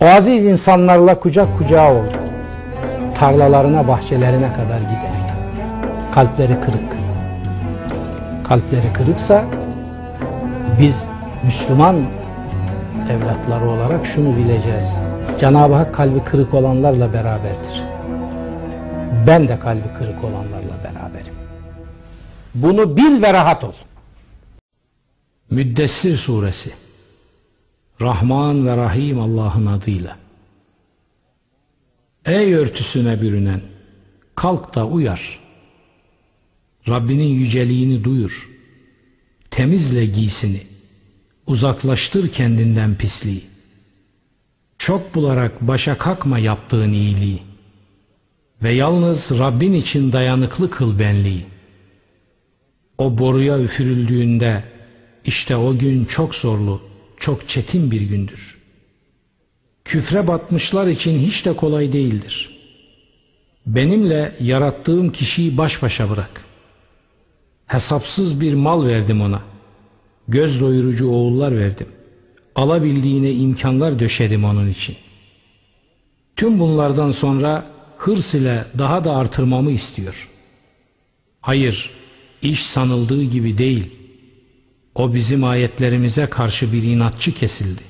O aziz insanlarla kucak kucağa oldu. Tarlalarına, bahçelerine kadar gider. Kalpleri kırık. Kalpleri kırıksa biz Müslüman evlatları olarak şunu bileceğiz. Cenab-ı Hak kalbi kırık olanlarla beraberdir. Ben de kalbi kırık olanlarla beraberim. Bunu bil ve rahat ol. Müddessir suresi Rahman ve Rahim Allah'ın adıyla. Ey örtüsüne bürünen kalk da uyar. Rabbinin yüceliğini duyur. Temizle giysini. Uzaklaştır kendinden pisliği. Çok bularak başa kalkma yaptığın iyiliği. Ve yalnız Rabbin için dayanıklı kıl benliği. O boruya üfürüldüğünde işte o gün çok zorlu, çok çetin bir gündür. Küfre batmışlar için hiç de kolay değildir. Benimle yarattığım kişiyi baş başa bırak. Hesapsız bir mal verdim ona. Göz doyurucu oğullar verdim. Alabildiğine imkanlar döşedim onun için. Tüm bunlardan sonra hırs ile daha da artırmamı istiyor. Hayır, iş sanıldığı gibi değil. O bizim ayetlerimize karşı bir inatçı kesildi.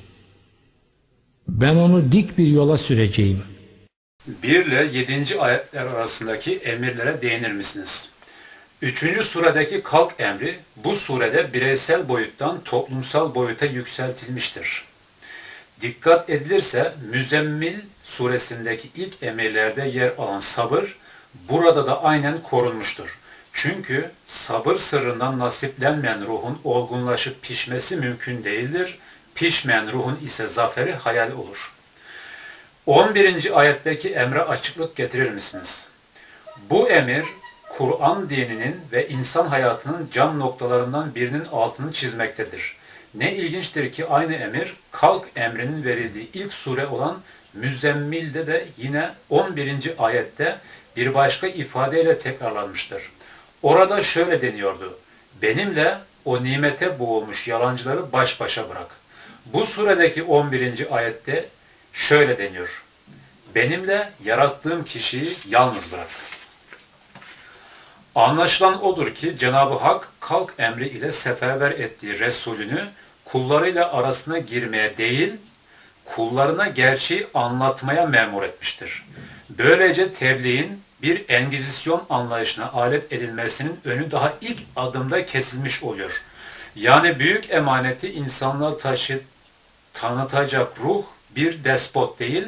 Ben onu dik bir yola süreceğim. 1 ile 7. ayetler arasındaki emirlere değinir misiniz? 3. suredeki kalk emri bu surede bireysel boyuttan toplumsal boyuta yükseltilmiştir. Dikkat edilirse Müzemmil suresindeki ilk emirlerde yer alan sabır burada da aynen korunmuştur. Çünkü sabır sırrından nasiplenmeyen ruhun olgunlaşıp pişmesi mümkün değildir. Pişmeyen ruhun ise zaferi hayal olur. 11. ayetteki emre açıklık getirir misiniz? Bu emir Kur'an dininin ve insan hayatının can noktalarından birinin altını çizmektedir. Ne ilginçtir ki aynı emir kalk emrinin verildiği ilk sure olan Müzzemmil'de de yine 11. ayette bir başka ifadeyle tekrarlanmıştır. Orada şöyle deniyordu. Benimle o nimete boğulmuş yalancıları baş başa bırak. Bu suredeki 11. ayette şöyle deniyor. Benimle yarattığım kişiyi yalnız bırak. Anlaşılan odur ki Cenab-ı Hak kalk emri ile seferber ettiği Resulünü kullarıyla arasına girmeye değil, kullarına gerçeği anlatmaya memur etmiştir. Böylece tebliğin bir engizisyon anlayışına alet edilmesinin önü daha ilk adımda kesilmiş oluyor. Yani büyük emaneti insanlığa taşı, tanıtacak ruh bir despot değil,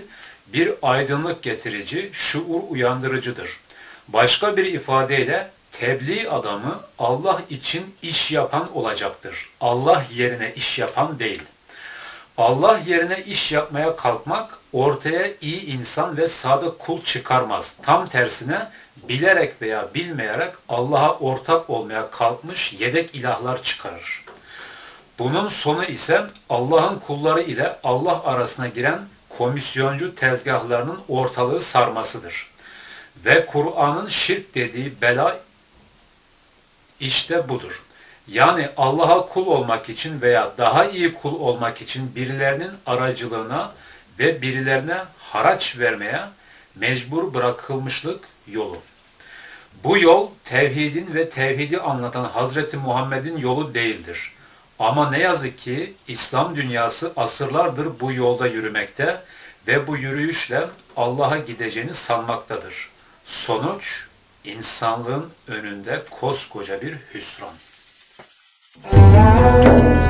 bir aydınlık getirici, şuur uyandırıcıdır. Başka bir ifadeyle tebliğ adamı Allah için iş yapan olacaktır. Allah yerine iş yapan değil. Allah yerine iş yapmaya kalkmak ortaya iyi insan ve sadık kul çıkarmaz. Tam tersine bilerek veya bilmeyerek Allah'a ortak olmaya kalkmış yedek ilahlar çıkarır. Bunun sonu ise Allah'ın kulları ile Allah arasına giren komisyoncu tezgahlarının ortalığı sarmasıdır. Ve Kur'an'ın şirk dediği bela işte budur. Yani Allah'a kul olmak için veya daha iyi kul olmak için birilerinin aracılığına ve birilerine haraç vermeye mecbur bırakılmışlık yolu. Bu yol tevhidin ve tevhidi anlatan Hazreti Muhammed'in yolu değildir. Ama ne yazık ki İslam dünyası asırlardır bu yolda yürümekte ve bu yürüyüşle Allah'a gideceğini sanmaktadır. Sonuç insanlığın önünde koskoca bir hüsran. Música